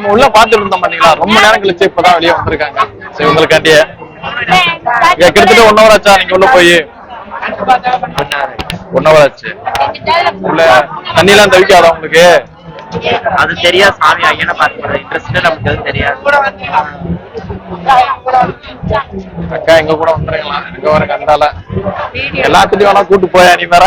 நம்ம உள்ள பாத்துட்டு இருந்தோம் பாத்தீங்களா? ரொம்ப நேரம் கழிச்சு இப்பதான் வெளியே வந்திருக்காங்க. சரி உங்களுக்காண்டியே. இங்க கிட்டத்தட்ட ஒன் ஹவர் ஆச்சா? நீங்க உள்ள போய். ஒன் ஹவர் ஆச்சு. உள்ள தண்ணி எல்லாம் தவிக்காதா உங்களுக்கு? அது தெரியாது சாமி ஐயனை பார்த்து இன்ட்ரெஸ்ட் நமக்கு எதுவும் தெரியாது. அக்கா எங்க கூட வந்துருக்கலாம். எங்க வர கண்டால. எல்லாத்துலயும் வேணா கூட்டு போயா நீ வேற?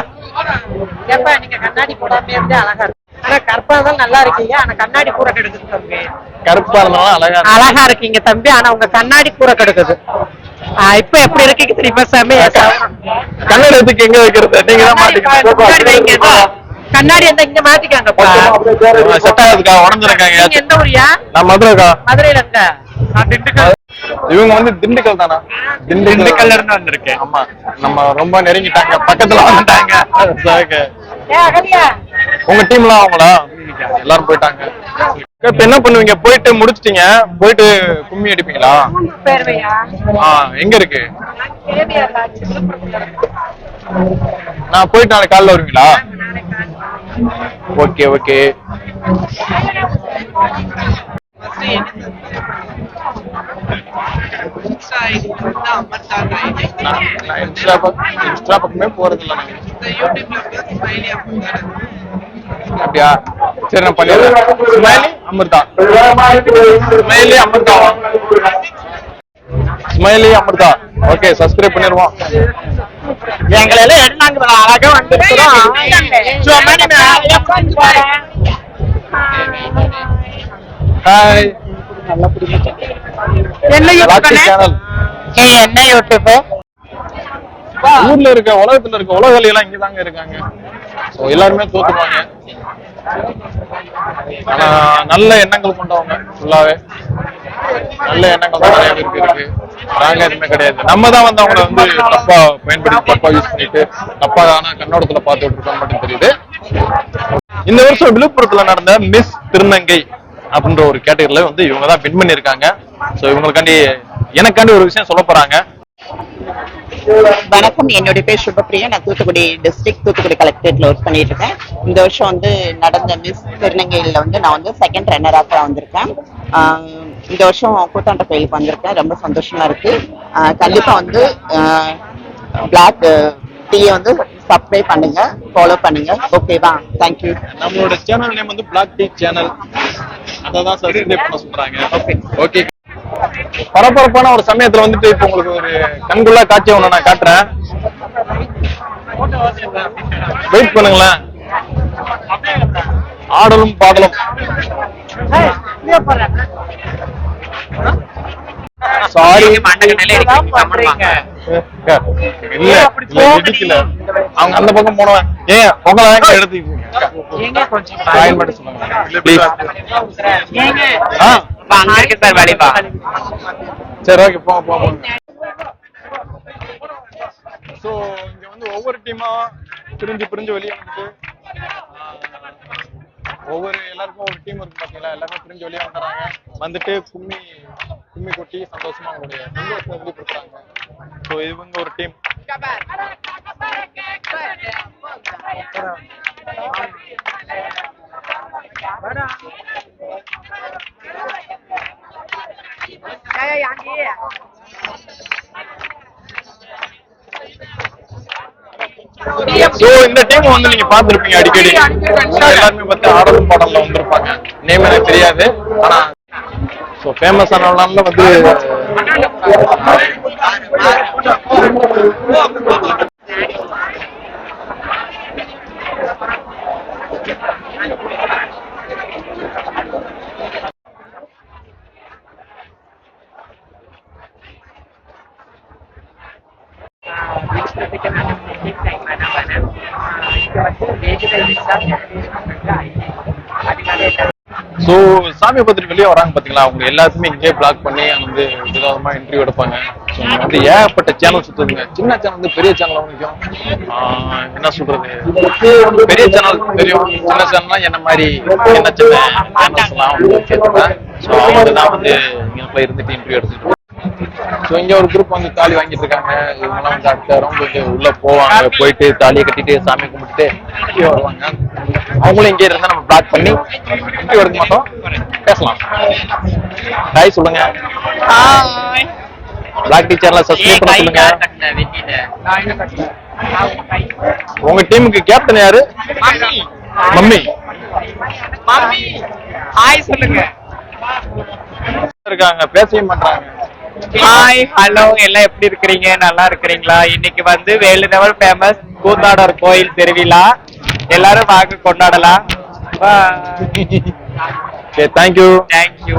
நீங்க கண்ணாடி போடாம இருந்தே அழகா இருக்கு ஆனா கற்பா தான் நல்லா இருக்கீங்க. ஆனா கண்ணாடி கூரை கெடுக்குது தம்பி. கருப்பா இருந்தாலும் அழகா இருக்கு. அழகா இருக்கீங்க தம்பி. ஆனா உங்க கண்ணாடி கூரை கெடுக்குது. ஆ, இப்ப எப்படி இருக்கீங்க தெரியுமா சாமி? கண்ணாடி எடுத்துக்கு எங்க வைக்கிறது? நீங்க தான் கண்ணாடி வைங்க. மாட்டிக்கணும் கண்ணாடி இருந்தா இங்க மாட்டிக்காங்கப்பா. செட் ஆகுதுக்கா. உடஞ்சிருக்காங்க நீங்க எந்த ஊரியா? நான் மதுரைக்கா. மதுரையில இருக்க நான் திண்டுக்கல். இவங்க வந்து திண்டுக்கல் தானா? திண்டுக்கல்ல இருந்து வந்திருக்கேன். ஆமா. நம்ம ரொம்ப நெருங்கிட்டாங்க. பக்கத்துல வந்துட்டாங்க. உங்க டீம்லாம் அவங்களா? எல்லாரும் போயிட்டாங்க. இப்ப என்ன பண்ணுவீங்க? போயிட்டு முடிச்சிட்டீங்க. போயிட்டு கும்மி அடிப்பீங்களா? பேர்வையா ஆ எங்க இருக்கு. நான் போயிட்டு நாளைக்கு காலைல வருவீங்களா? Okay okay. நான் நான் இன்ஸ்டா பக்கம் அப்படியா? சரி நான் பண்ணிடுறேன். Smiley Amritha. Smiley Amritha. Smiley Amritha. Okay subscribe பண்ணிடுவோம். எங்களை எல்லாம் எடுத்தாங்க அழகா சேனல் என்ன யூடியூப் ஊர்ல இருக்க உலகத்துல இருக்க உலகளி எல்லாம் இங்கதாங்க இருக்காங்க. சோ எல்லாருமே தோத்துப்பாங்க ஆனா நல்ல எண்ணங்கள் கொண்டவங்க ஃபுல்லாவே நல்ல எண்ணங்கள் தான் நிறைய பேருக்கு இருக்கு. நாங்க எதுவுமே கிடையாது. நம்ம தான் வந்து அவங்கள வந்து தப்பா பயன்படுத்தி தப்பா யூஸ் பண்ணிட்டு தப்பா ஆனா கண்ணோட்டத்துல பார்த்துட்டு இருக்கோம் மட்டும் தெரியுது. இந்த வருஷம் விழுப்புரத்துல நடந்த மிஸ் திருநங்கை அப்படின்ற ஒரு கேட்டகரியில வந்து இவங்க தான் வின் பண்ணிருக்காங்க சோ இவங்களுக்காண்டி எனக்காண்டி ஒரு விஷயம் சொல்ல போறாங்க. வணக்கம். என்னுடைய பேர் சுபப்பிரியா. நான் தூத்துக்குடி டிஸ்ட்ரிக்ட் தூத்துக்குடி கலெக்டரேட்ல ஒர்க் பண்ணிட்டு இருக்கேன் இந்த வருஷம் வந்து நடந்த மிஸ் திருநங்கையில வந்து நான் வந்து செகண்ட் ரன்னராக வந்திருக்கேன். இந்த வருஷம் கூத்தாண்ட கோயிலுக்கு வந்திருக்கேன். ரொம்ப சந்தோஷமா இருக்கு. கண்டிப்பா வந்து பிளாக் டீயை வந்து சப்ஸ்கிரைப் பண்ணுங்க. ஃபாலோ பண்ணுங்க. ஓகேவா தேங்க்யூ நம்மளோட சேனல் நேம் வந்து பிளாக் டீ சேனல் அததான் சப்ஸ்கிரைப் பண்ண சொல்றாங்க. ஓகே பரபரப்பான ஒரு சமயத்துல வந்துட்டு இப்ப உங்களுக்கு ஒரு கண்குள்ளா காட்சியை ஒண்ணு நான் காட்டுறேன். வெயிட் பண்ணுங்களேன். ஆடலும் பாடலும். சாரி. இல்ல இல்ல அவங்க அந்த பக்கம் போனவன் ஏன் உங்களை வாங்க எடுத்து ஏங்க கொஞ்சம் ஜாயின் பண்ண சொல்லுங்க சார் சரி ஓகே போங்க போங்க ஸோ இங்க வந்து ஒவ்வொரு டீமா பிரிஞ்சு பிரிஞ்சு வெளியே வந்துட்டு ஒவ்வொரு எல்லாருக்கும் ஒரு டீம் இருக்கு பாத்தீங்களா? எல்லாருமே பிரிஞ்சு வெளியே வந்துடுறாங்க. வந்துட்டு கும்மி கும்மி கொட்டி சந்தோஷமா அவங்களுடைய சந்தோஷத்தை வெளிப்படுத்துறாங்க. ஸோ இவங்க ஒரு டீம் ஸோ இந்த டீம் வந்து நீங்க பார்த்திருப்பீங்க அடிக்கடி. எல்லாருமே பார்த்து ஆடலும் பாடல்ல வந்திருப்பாங்க. நேம் எனக்கு தெரியாது. ஆனா ஸோ ஃபேமஸ் ஆனவனால வந்து ஸோ சாமி பத்திரி வெளியே வராங்க பாத்தீங்களா? அவங்க எல்லாருக்குமே இங்கே பிளாக் பண்ணி வந்து விதவிதமா இன்டர்வியூ எடுப்பாங்க. வந்து ஏகப்பட்ட சேனல் சுத்துதுங்க. சின்ன சேனல் வந்து பெரிய சேனல் நிற்கும் ஆஹ் என்ன சொல்றது? பெரிய சேனல் தெரியும். சின்ன சேனல்னா என்ன மாதிரி சின்ன சின்ன சேனல்ஸ் எல்லாம் வந்து கேட்டுப்பேன் அவங்க நான் வந்து இங்க போய் இருந்துட்டு இன்டர்வியூ எடுத்துட்டு ஸோ இங்க ஒரு குரூப் வந்து தாலி வாங்கிட்டு இருக்காங்க. இவங்கெல்லாம் வந்து அடுத்த ரவுண்ட் வந்து உள்ள போவாங்க. போயிட்டு தாலியை கட்டிட்டு சாமி கும்பிட்டுட்டு வருவாங்க. அவங்களும் இங்கே இருந்தா நம்ம பிளாக் பண்ணி இன்டர்வியூ எடுக்க மாட்டோம் பேசலாம். ஹாய் சொல்லுங்க. பிளாக் டீச்சர்ல சப்ஸ்கிரைப் பண்ண சொல்லுங்க. உங்க டீமுக்கு கேப்டன் யாரு? மம்மி. ஹாய் சொல்லுங்க. இருக்காங்க. பேசவே மாட்டாங்க ஹாய் ஹலோ எல்லாம் எப்படி இருக்கிறீங்க? நல்லா இருக்கிறீங்களா? இன்னைக்கு வந்து வேலு லெவல் ஃபேமஸ் கூத்தாடர் கோயில் திருவிழா. எல்லாரும் வாங்க கொண்டாடலாம். தேங்க்யூ தேங்க்யூ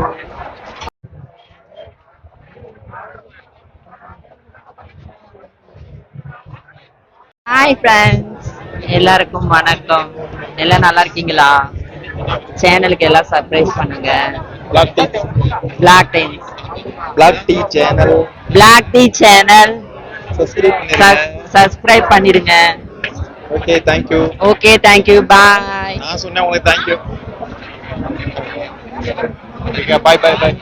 ஹாய் ஃப்ரெண்ட்ஸ் எல்லாருக்கும் வணக்கம். எல்லாம் நல்லா இருக்கீங்களா? சேனலுக்கு எல்லாம் சர்ப்ரைஸ் பண்ணுங்க. Black times black tea channel black tea channel subscribe பண்ணிருங்க okay thank you okay thank you bye நான் சொன்னேன் உங்களுக்கு thank you okay bye bye bye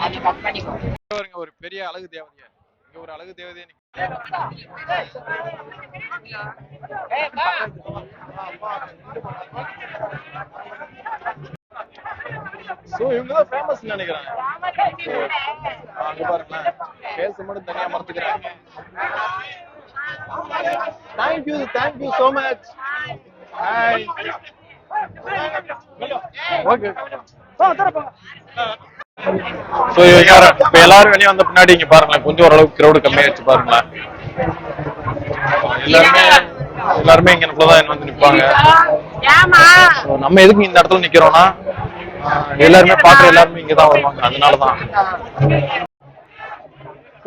பாருங்க ஒரு பெரிய அழகு தேவதையா. இங்க ஒரு அழகு தேவதையா சோ இவங்க தான் ஃபேமஸ் நினைக்கிறேன். அங்க பாருங்களேன். பேச மட்டும் தனியா மறந்துக்கிறாங்க thank you so much hi okay so இப்ப எல்லாரும் வெளியே வந்த பின்னாடி இங்க பாருங்களேன். கொஞ்சம் ஓரளவுக்கு கிரௌடு கம்மியாயிருச்சு பாருங்களேன். எல்லாருமே எல்லாருமே இங்க தான் வந்து நிப்பாங்க. நம்ம எதுக்கு இந்த இடத்துல நிக்கிறோம்னா எல்லாருமே பாக்குற எல்லாருமே இங்கதான் வருவாங்க. அதனாலதான்.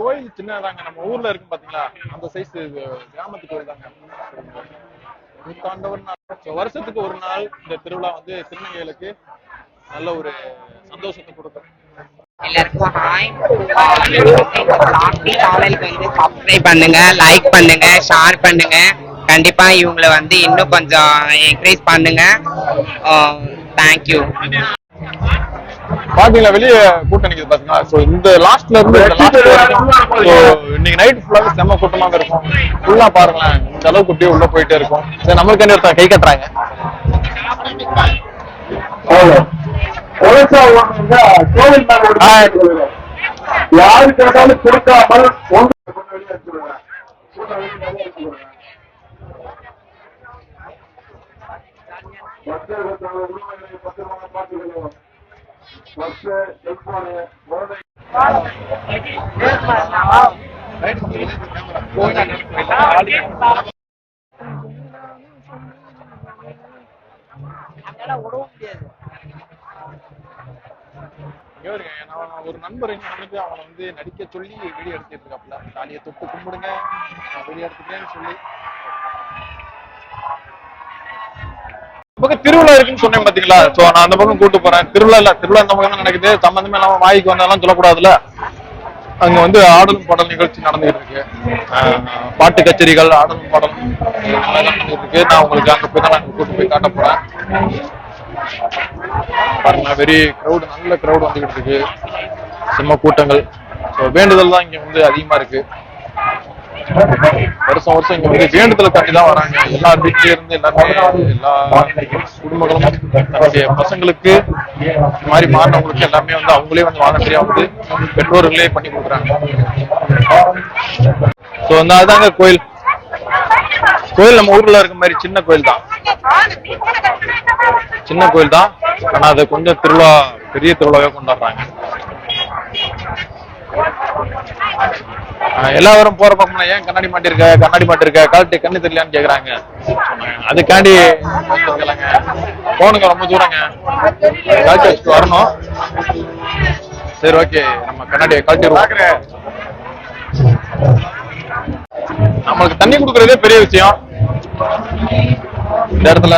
கோயில் சின்னதாங்க. நம்ம ஊர்ல இருக்கு பாத்தீங்களா? அந்த சைஸ் கிராமத்து கோயில் தாங்க. நூத்தாண்டவர் நாள். வருஷத்துக்கு ஒரு நாள் இந்த திருவிழா வந்து திருநங்கைகளுக்கு நல்ல ஒரு சந்தோஷத்தை கொடுக்கும். எல்லாருக்கும் ஹாய் சேனலுக்கு வந்து சப்ஸ்கிரைப் பண்ணுங்க லைக் பண்ணுங்க ஷேர் பண்ணுங்க. கண்டிப்பா இவங்களை வந்து இன்னும் கொஞ்சம் என்கரேஜ் பண்ணுங்க. Um, தேங்க்யூ பாத்தீங்களா வெளிய கூட்டம் நிக்குது பாத்தீங்களா? சோ இந்த லாஸ்ட்ல இருந்து இன்னைக்கு நைட் ஃபுல்லாவே செம்ம கூட்டமாக இருக்கும். ஃபுல்லா பாருங்களேன் இந்த அளவுக்கு அப்படியே உள்ள போயிட்டே இருக்கும். சரி நம்மளுக்கு என்ன கை கட்டுறாங்க. யாரு கேட்டாலும் கொடுக்காமல் ஒன்று இங்க நான் ஒரு நண்பர் என்ன அவனை வந்து நடிக்க சொல்லி வீடியோ எடுத்துட்டு இருக்காப்ல தாலியை தொட்டு கும்பிடுங்க நான் வீடியோ எடுத்துக்கிறேன்னு சொல்லி பக்கம் திருவிழா இருக்குன்னு சொன்னேன் பாத்தீங்களா? சோ நான் அந்த பக்கம் கூட்டு போறேன். திருவிழா இல்ல திருவிழா இந்த பக்கம் தான் நடக்குது? சம்பந்தமே இல்லாம வாய்க்கு வந்தாலும் சொல்லக்கூடாதுல அங்க வந்து ஆடலும் பாடல் நிகழ்ச்சி நடந்துகிட்டு இருக்கு. ஆஹ் பாட்டு கச்சேரிகள் ஆடலும் பாடலும் நடந்துகிட்டு இருக்கு. நான் உங்களுக்கு அங்க போய் தான் கூட்டு போய் காட்ட போறேன். பாருங்க வெரி க்ரௌடு நல்ல க்ரௌடு வந்துகிட்டு இருக்கு. செம்ம கூட்டங்கள். வேண்டுதல் தான் இங்க வந்து அதிகமா இருக்கு. வருஷம் வருஷம் இங்க வந்து வேண்டுதலுக்காண்டி தான் வராங்க. எல்லா வீட்லயும் இருந்து எல்லாருமே எல்லா குடும்பங்களும் தன்னுடைய பசங்களுக்கு இந்த மாதிரி மாறினவங்களுக்கு எல்லாமே வந்து அவங்களே வந்து வாலண்டரியா வந்து பெற்றோர்களே பண்ணி கொடுக்குறாங்க. ஸோ வந்து அதுதாங்க கோயில். கோயில் நம்ம ஊர்ல இருக்க மாதிரி சின்ன கோயில் தான். சின்ன கோயில் தான். ஆனா அதை கொஞ்சம் திருவிழா பெரிய திருவிழாவே கொண்டாடுறாங்க. எல்லாரும் போற பக்கம் ஏன் கண்ணாடி மாட்டிருக்க? கண்ணாடி மாட்டிருக்க? கழட்டி கண்ணு தெரியலான்னு கேக்குறாங்க. அதுக்காண்டி போனுங்க ரொம்ப தூரங்க. கழட்டி வச்சுட்டு வரணும். சரி ஓகே. நம்ம கண்ணாடியை கழட்டிடுவோம். நம்மளுக்கு தண்ணி கொடுக்கறதே பெரிய விஷயம். இந்த இடத்துல.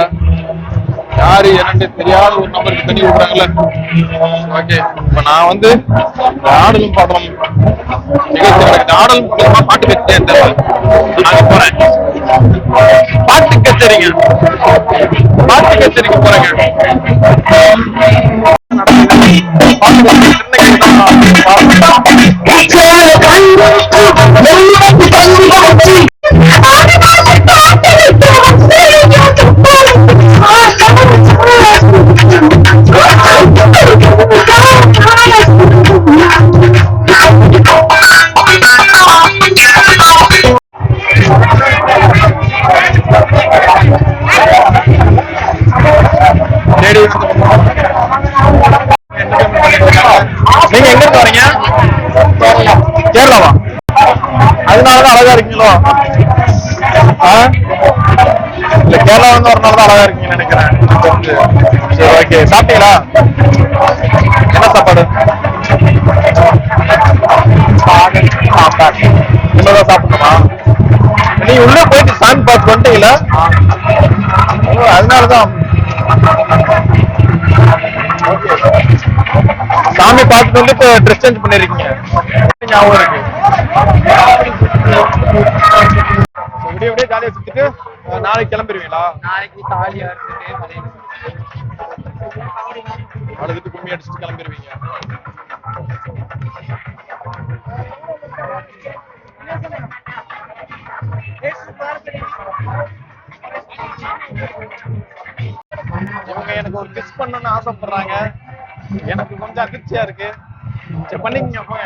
யாரு என்னன்னு தெரியாத ஒரு நம்பருக்கு தண்ணி விடுறாங்கல்ல? ஓகே இப்ப நான் வந்து இந்த ஆடலும் பாடலும் நிகழ்ச்சி நடக்குது ஆடலும் பாடலுமா பாட்டு கச்சேரி தெரியல நாங்க போறேன். பாட்டு கச்சேரிங்க. பாட்டு கச்சேரிக்கு போறேங்க. பாட்டு கேரளா வந்து தான் அழகா இருக்கீங்கன்னு நினைக்கிறேன். வந்து. சரி ஓகே சாப்பிட்டீங்களா? என்ன சாப்பாடு? சாப்பாடு இனிமேதான் சாப்பிடணுமா? நீ உள்ள போயிட்டு சாமி பார்த்து வந்துட்டீங்களா? அதனால அதனாலதான் சாமி பார்த்துட்டு வந்து இப்போ ட்ரெஸ் சேஞ்ச் பண்ணிருக்கீங்க. ஞாபகம் இருக்கு? இப்படியே விடிய ஜாலியாக சுத்திட்டு. நாளைக்கு கிளம்பிடுவீங்களா நாளைக்கு தாலியா இருந்துட்டு அழுதுட்டு கும்மி அடிச்சுட்டு கிளம்பிடுவீங்க இவங்க எனக்கு ஒரு கிஸ் பண்ணணும்னு ஆசைப்படுறாங்க. எனக்கு கொஞ்சம் அதிர்ச்சியா இருக்கு. சரி பண்ணிக்கங்க போங்க.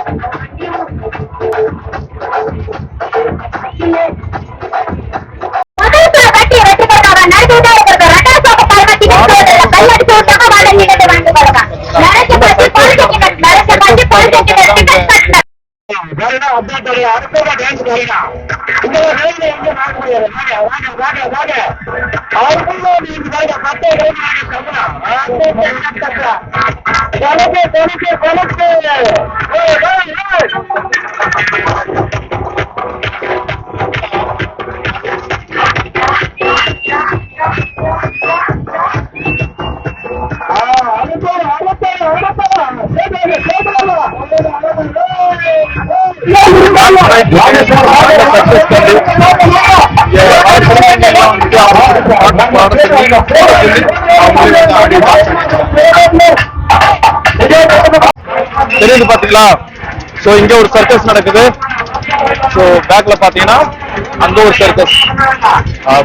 வேறடா அப்டேட் அடுத்த டான்ஸ் வரீங்க இந்த லைன்ல எங்க பார்க்க முடியாது வாங்க வாங்க வாங்க அவருக்குள்ள நீங்க வாங்க பத்தே லைன் வாங்க சம்பளம் கொலக்கு கொலக்கு கொலக்கு. தெரியுது பாத்தீங்களா? சோ இங்க ஒரு சர்க்கஸ் நடக்குது. சோ பேக்ல பாத்தீங்கன்னா அங்க ஒரு சர்க்கஸ்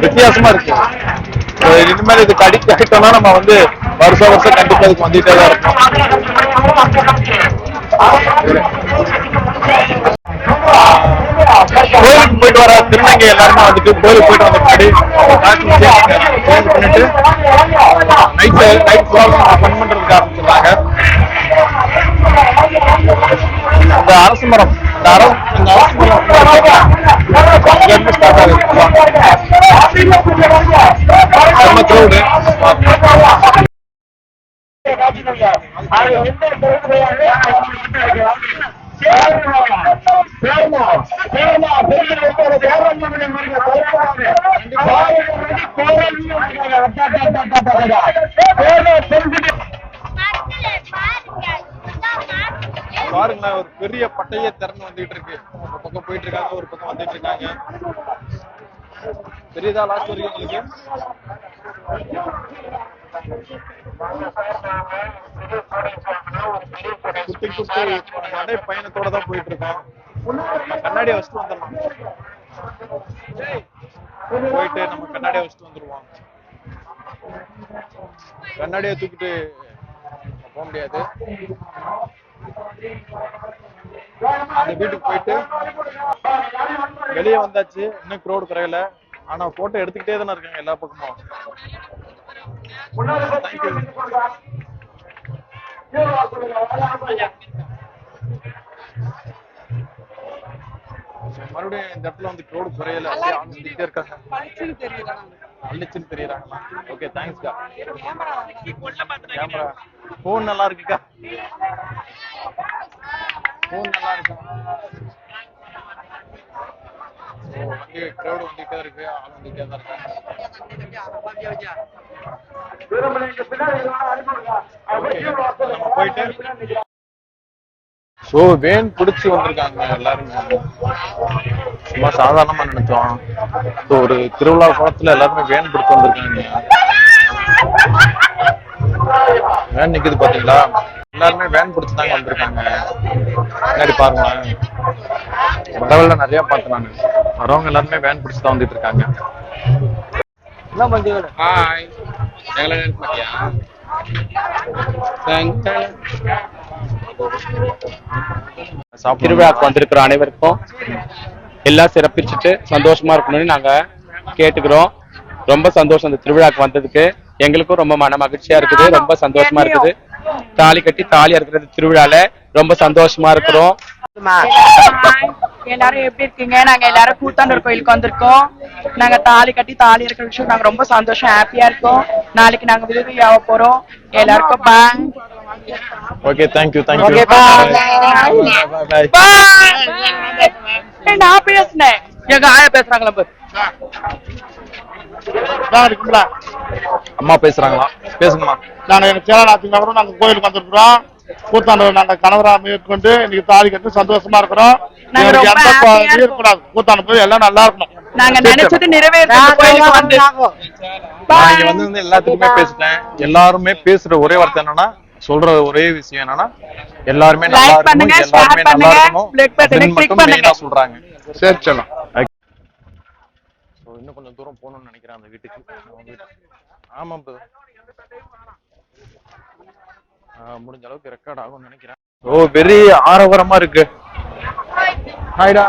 வித்தியாசமா இருக்கு. இனிமேல் இதுக்கு அடிக்ட் ஆகிட்டோம்னா நம்ம வந்து வருஷம் வருஷம் கண்டிப்பா இதுக்கு வந்துட்டே தான் இருக்கும். கோயிலுக்கு போயிட்டு வர திருநங்க எல்லாருமே வந்துட்டு கோயிலுக்கு போயிட்டு வந்த பின்னாடி பண்ணிட்டு நைட் நைட் ப்ரோக்ராம் ஃபன் பண்றதுக்கு ஆரம்பிச்சிருக்காங்க. இந்த அரசு மரம் இந்த அரசு இந்த அரசு மரம் இங்க இருந்து ஸ்டார்ட் ஆகுது பாருங்களேன் ஒரு பெரிய பட்டைய திறந்து வந்துட்டு இருக்கு. ஒரு பக்கம் போயிட்டு இருக்காங்க ஒரு பக்கம் வந்துட்டு இருக்காங்க. பெரியதா லாஸ்ட் வரைக்கும் உங்களுக்கு? சுத்தி சுத்தி நடை பயணத்தோட தான் போயிட்டு இருக்கோம் நம்ம கண்ணாடியை வச்சுட்டு வந்துடலாம். போயிட்டு நம்ம கண்ணாடியை வச்சுட்டு வந்துருவோம். கண்ணாடியை தூக்கிட்டு போக முடியாது. அந்த வீட்டுக்கு போயிட்டு வெளியே வந்தாச்சு. இன்னும் க்ரௌட் குறையல. ஆனா போட்டோ எடுத்துக்கிட்டே தானே இருக்காங்க எல்லா பக்கமும். மறுபடியும் இந்த இடத்துல வந்து க்ரௌட் குறையல. வந்துட்டே இருக்காங்க. அள்ளிச்சுன்னு தெரியறாங்களா ஓகே தேங்க்ஸ்க்கா கேமரா போன் நல்லா இருக்குக்கா. போன் நல்லா இருக்கும் வந்து இருக்கு ஆள் தான் இருக்காங்க நம்ம போயிட்டு சோ வேன் பிடிச்சு வந்திருக்காங்க எல்லாருமே. சும்மா சாதாரணமா நினைச்சோம் So, ஒரு திருவிழா குளத்துல எல்லாருமே வேன் பிடிச்சு வந்திருக்காங்க. வேன் நிக்குது பாத்தீங்களா? எல்லாருமே வேன் பிடிச்சு தாங்க வந்திருக்காங்க. முன்னாடி பாருங்களேன். வடவெல்ல நிறைய பார்த்தேன் நான். வரவங்க எல்லாருமே வேன் பிடிச்சி தான் வந்துட்டு இருக்காங்க. ஹாய் எங்களை சாப்பிடுவோம் திருவிழாக்கு வந்திருக்கிற அனைவருக்கும் எல்லாம் சிறப்பிச்சுட்டு சந்தோஷமா இருக்கணும்னு நாங்க கேட்டுக்கிறோம். ரொம்ப சந்தோஷம் இந்த திருவிழாக்கு வந்ததுக்கு. எங்களுக்கும் ரொம்ப மன மகிழ்ச்சியா இருக்குது. ரொம்ப சந்தோஷமா இருக்குது. தாலி கட்டி தாலி அறுக்கிறது திருவிழால ரொம்ப சந்தோஷமா இருக்கிறோம். எல்லாரும் எப்படி இருக்கீங்க? நாங்க எல்லாரும் கூத்தாண்டூர் கோயிலுக்கு வந்திருக்கோம். நாங்க தாலி கட்டி தாலி இருக்கிற விஷயம். நாங்க ரொம்ப சந்தோஷம் ஹாப்பியா இருக்கோம். நாளைக்கு நாங்க விருது ஆக போறோம். எல்லாருக்கும் bye okay thank you thank you Okay, bye. Bye நான் பேசுனேன். எங்க ஆயா பேசுறாங்களா பாரு. இருக்குங்களா அம்மா பேசுறாங்களா? பேசுங்கம்மா. நாங்க சேலநாத்தி நகரம் நாங்க கோயிலுக்கு வந்திருக்கிறோம். கூத்தாண்டவர் நாங்க கணவரா மேற்கொண்டு இன்னைக்கு தாலி கட்டி சந்தோஷமா இருக்கிறோம். எந்த இருக்கக்கூடாது கூத்தாண்டு போய் எல்லாம் நல்லா இருக்கணும். நாங்க நினைச்சது வந்து எல்லாத்துக்குமே பேசிட்டேன். எல்லாருமே பேசுற ஒரே வார்த்தை என்னன்னா சொல்ற ஒரே விஷயம் என்னன்னா எல்லாருமே நல்லா இருக்கணும் பண்ணுங்க, எல்லாருமே நல்லா பண்ணுங்க, இருக்கணும். மட்டும். மெயினா சொல்றாங்க. சரி செல்லம் So, இன்னும் கொஞ்சம் தூரம் போகணும்னு நினைக்கிறேன் அந்த வீட்டுக்கு. அவங்க முடிஞ்ச அளவுக்கு ரெக்கார்ட் ஆகும்னு நினைக்கிறேன். ஓ வெரி ஆரவாரமா இருக்கு. ஹாய்டா.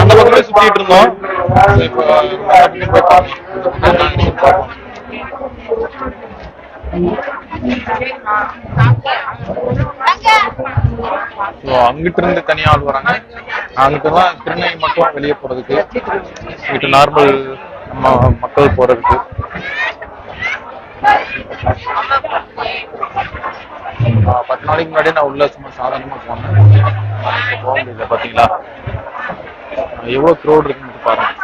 அந்த பக்கமே சுத்திட்டு இருந்தோம் அங்கிட்டு இருந்து தனியா ஆள் வராங்க. அங்கிட்டு தான் திருநெல்வேலி மட்டும் வெளியே போறதுக்கு. இங்கிட்டு நார்மல் மக்கள் போறதுக்கு. பத்து நாளைக்கு முன்னாடி நான் உள்ள சும்மா சாதாரணமா போனேன். போக முடியல பாத்தீங்களா? எவ்வளவு க்ரௌட் இருக்குன்னு பாருங்க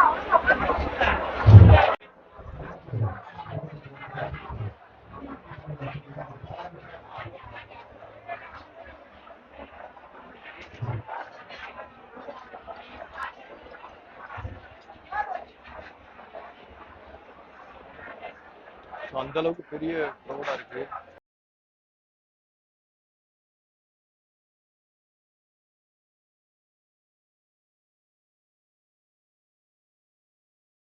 So, அந்த அளவுக்கு பெரிய க்ரௌடாக இருக்கு.